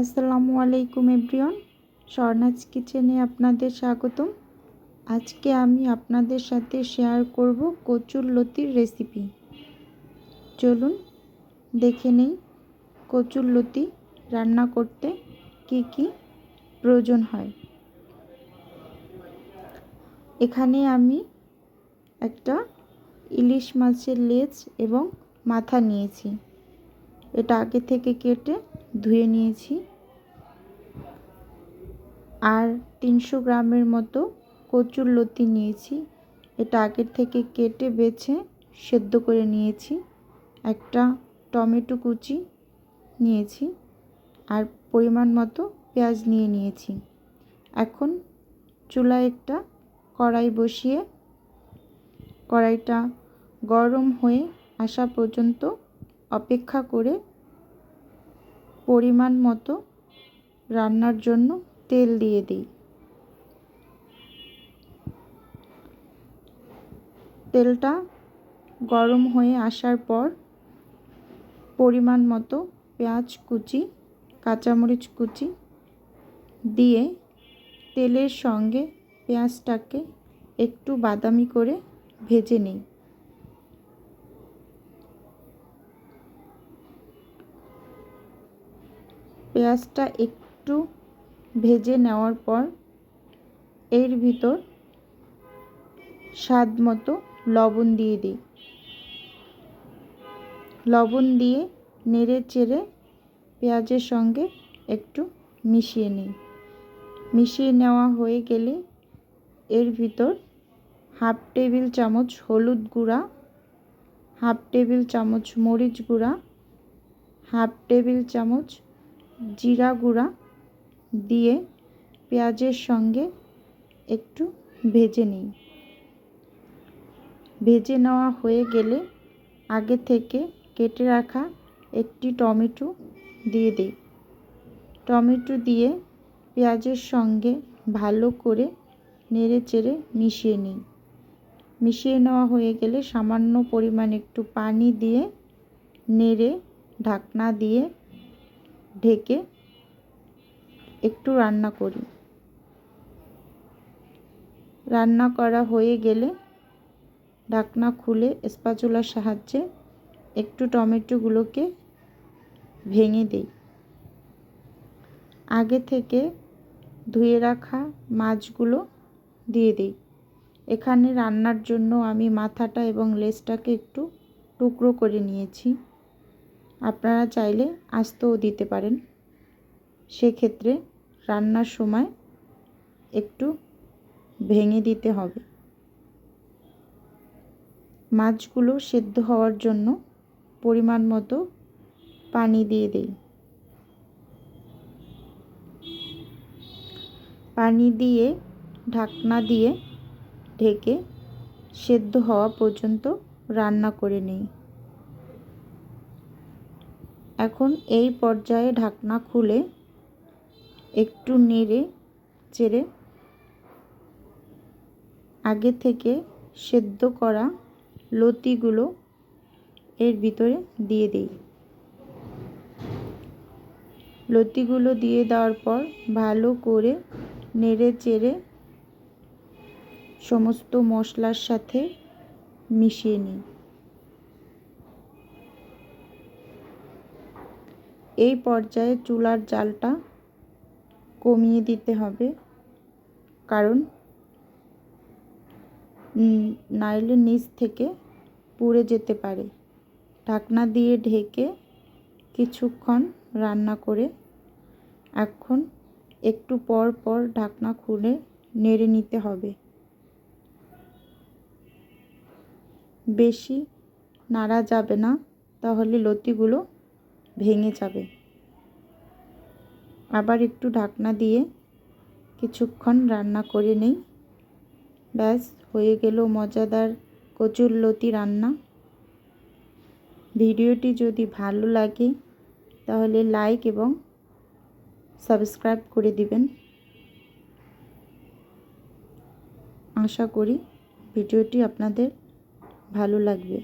আসসালামু আলাইকুম এভরিওয়ান, স্বর্ণাজ কিচেনে আপনাদের স্বাগতম। আজকে আমি আপনাদের সাথে শেয়ার করব কচুর লতির রেসিপি। চলুন দেখে নেই কচুর লতি রান্না করতে কি কি প্রয়োজন হয়। এখানে আমি একটা ইলিশ মাছের লেজ এবং মাথা নিয়েছি। এটা আগে থেকে কেটে ধুয়ে নিয়েছি। আর তিনশো গ্রামের মতো কচুর লতি নিয়েছি। এটা আগের থেকে কেটে বেছে সেদ্ধ করে নিয়েছি। একটা টমেটো কুচি নিয়েছি আর পরিমাণ মতো পেঁয়াজ নিয়ে নিয়েছি। এখন চুলায় একটা কড়াই বসিয়ে কড়াইটা গরম হয়ে আসা পর্যন্ত অপেক্ষা করে পরিমাণ মতো রান্নার জন্য তেল দিয়ে দিই। তেলটা গরম হয়ে আসার পর পরিমাণ মতো পেঁয়াজ কুচি, কাঁচামরিচ কুচি দিয়ে তেলের সঙ্গে পেঁয়াজটাকে একটু বাদামি করে ভেজে নিই। পেঁয়াজটা একটু ভেজে নেওয়ার পর এর ভিতর স্বাদ মতো লবণ দিয়ে দিই। লবণ দিয়ে নেড়ে চেড়ে পেঁয়াজের সঙ্গে একটু মিশিয়ে নিই। মিশিয়ে নেওয়া হয়ে গেলে এর ভিতর হাফ টেবিল চামচ হলুদ গুঁড়া, হাফ টেবিল চামচ মরিচ গুঁড়া, হাফ টেবিল চামচ জিরা গুঁড়া দিয়ে পেঁয়াজের সঙ্গে একটু ভেজে নিই। ভেজে নেওয়া হয়ে গেলে আগে থেকে কেটে রাখা একটি টমেটো দিয়ে দিই। টমেটো দিয়ে পেঁয়াজের সঙ্গে ভালো করে নেড়ে চেড়ে মিশিয়ে নিই। মিশিয়ে নেওয়া হয়ে গেলে সামান্য পরিমাণ একটু পানি দিয়ে নেড়ে ঢাকনা দিয়ে ঢেকে একটু রান্না করি। রান্না করা হয়ে গেলে ঢাকনা খুলে স্পাচুলার সাহায্যে একটু টমেটোগুলোকে ভেঙে দিই। আগে থেকে ধুয়ে রাখা মাছগুলো দিয়ে দিই। এখানে রান্নার জন্য আমি মাথাটা এবং লেজটাকে একটু টুকরো করে নিয়েছি। আপনারা চাইলে আস্তও দিতে পারেন। সেক্ষেত্রে রান্নার সময় একটু ভেঙে দিতে হবে। মাছগুলো সেদ্ধ হওয়ার জন্য পরিমাণ মতো পানি দিয়ে দিই। পানি দিয়ে, ঢাকনা দিয়ে ঢেকে সেদ্ধ হওয়া পর্যন্ত রান্না করে নিই। এখন এই পর্যায়ে ঢাকনা খুলে একটু নেড়ে চেড়ে আগে থেকে সেদ্ধ করা লতিগুলো এর ভিতরে দিয়ে দিই। লতিগুলো দিয়ে দেওয়ার পর ভালো করে নেড়ে চেড়ে সমস্ত মশলার সাথে মিশিয়ে নিই। এই পর্যায়ে চুলার জালটা কমিয়ে দিতে হবে। কারণ নাইলে নিচ থেকে পুড়ে যেতে পারে। ঢাকনা দিয়ে ঢেকে কিছুক্ষণ রান্না করে এখন একটু পর পর ঢাকনা খুলে নেড়ে নিতে হবে। বেশি নাড়া যাবে না, তাহলে লতিগুলো ভেঙে যাবে। আবার একটু ঢাকনা দিয়ে কিছুক্ষণ রান্না করে নেই। ব্যাস, হয়ে গেল মজাদার কচুর লতি রান্না। ভিডিওটি যদি ভালো লাগে, তাহলে লাইক এবং সাবস্ক্রাইব করে দিবেন। আশা করি ভিডিওটি আপনাদের ভালো লাগবে।